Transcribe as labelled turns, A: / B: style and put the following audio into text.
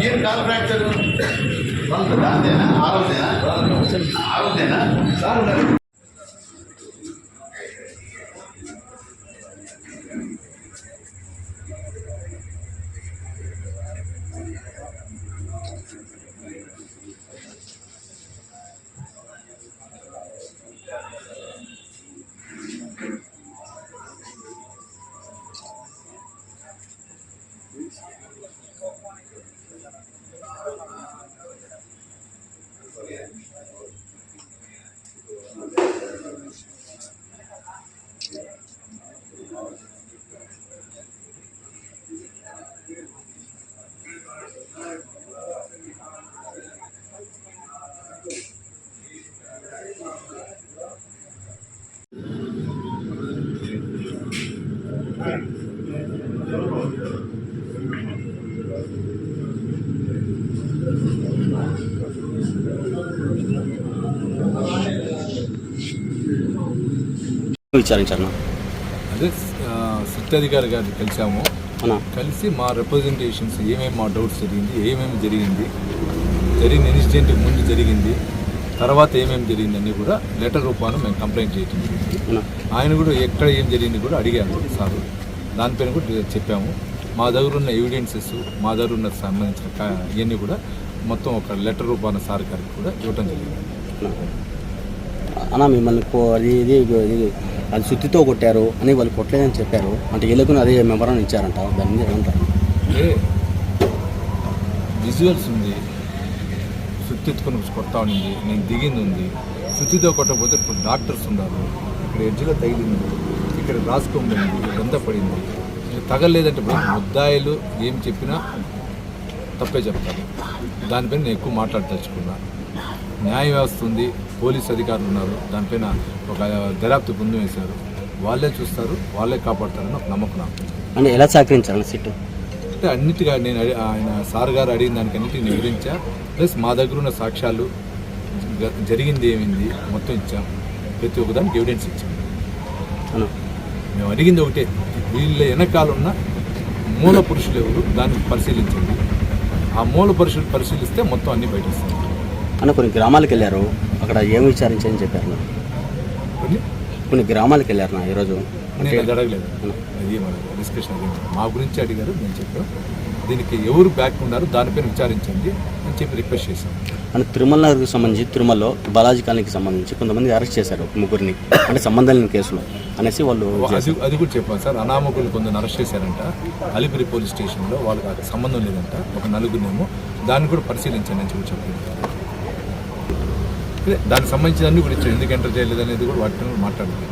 A: ಏನು ಕಾಲ್ ಫ್ರಾಕ್ಚರ್ ಆರೋಗ್ಯನಾ ಆರೋಗ್ಯನಾ ಸಾರು
B: విచారించాను
C: అదే సత్యాధికారి గారిని కలిసాము కలిసి మా రిప్రజెంటేషన్స్ ఏమేమి మా డౌట్స్ జరిగింది ఏమేమి జరిగింది జరిగిన ఇన్సిడెంట్ ముందు జరిగింది తర్వాత ఏమేమి జరిగిందని కూడా లెటర్ రూపాన మేము కంప్లైంట్ జరిగింది.
B: అన్నా
C: ఆయన కూడా ఎక్కడ ఏం జరిగింది కూడా అడిగారు సార్. దానిపైన కూడా చెప్పాము. మా దగ్గర ఉన్న ఎవిడెన్సెస్ మా దగ్గర ఉన్న సంబంధించిన ఇవన్నీ కూడా మొత్తం ఒక లెటర్ రూపాన సార్ గారికి కూడా ఇవ్వడం జరిగింది.
B: అన్న మిమ్మల్ని అది ఇది అది సుత్తితో కొట్టారు అని వాళ్ళు కొట్టలేదని చెప్పారు. అంటే వీళ్ళకు అదే మెమరాన్ ఇచ్చారంట దాని మీద ఏమంటారు?
C: విజువల్స్ ఉంది. సుత్తి కొడతా ఉండింది. నేను దిగింది ఉంది. సుత్తితో కొట్టకపోతే ఇప్పుడు డాక్టర్స్ ఉన్నారు. ఇక్కడ ఎడ్జిలో తగిలింది. ఇక్కడ రాసుకోబడింది ఇదంతా పడింది. నేను తగలేదంటే ముద్దాయిలు ఏం చెప్పినా తప్పే చెప్తాను దానిపైన నేను ఎక్కువ మాట్లాడదలుచుకున్నా. న్యాయ వ్యవస్థ ఉంది. పోలీస్ అధికారులు ఉన్నారు. దానిపైన ఒక దర్యాప్తు బృందం వేశారు. వాళ్ళే చూస్తారు. వాళ్ళే కాపాడతారని ఒక నమ్మకం నాకు.
B: అంటే ఎలా సహకరించాలి సిట్టు?
C: అంటే అన్నిటిగా నేను ఆయన సార్ గారు అడిగిన దానికి అన్నిటిని నేను వివరించా. ప్లస్ మా దగ్గర ఉన్న సాక్ష్యాలు జరిగింది ఏమైంది మొత్తం ఇచ్చాం. ప్రతి ఒక్కదానికి ఎవిడెన్స్ ఇచ్చాం. మేము అడిగింది ఒకటే వీళ్ళ వెనకాల ఉన్న మూల పురుషులు ఎవరు? దాన్ని పరిశీలించండి. ఆ మూల పురుషులు పరిశీలిస్తే మొత్తం అన్ని బయట
B: అన్న కొన్ని గ్రామాలకు వెళ్ళారు. అక్కడ ఏం విచారించని చెప్పారు.
C: కొన్ని
B: గ్రామాలకు వెళ్ళారు నా ఈరోజు.
C: నేను అడగలేదు అది డిస్కషన్ మా గురించి అడిగారు నేను చెప్పాను. దీనికి ఎవరు బ్యాక్ ఉన్నారు దానిపైన విచారించండి అని చెప్పి రిక్వెస్ట్ చేశాను.
B: అంటే తిరుమల నగర్కి సంబంధించి తిరుమలలో బాలాజీ కాలనీకి సంబంధించి కొంతమంది అరెస్ట్ చేశారు ముగ్గురిని అంటే సంబంధం లేని కేసులో అనేసి వాళ్ళు
C: అది అది కూడా చెప్పాను సార్. అనామకులు కొందరు అరెస్ట్ చేశారంట. అలిపిరి పోలీస్ స్టేషన్లో వాళ్ళకి సంబంధం లేదంట. ఒక నలుగురినేమో దాన్ని కూడా పరిశీలించండి అని చెప్పి చెప్పింది ఇదే దానికి సంబంధించిన అన్ని కూడా ఇచ్చారు. ఎందుకు ఎంటర్ చేయలేదు అనేది కూడా వాటిని మాట్లాడుతుంది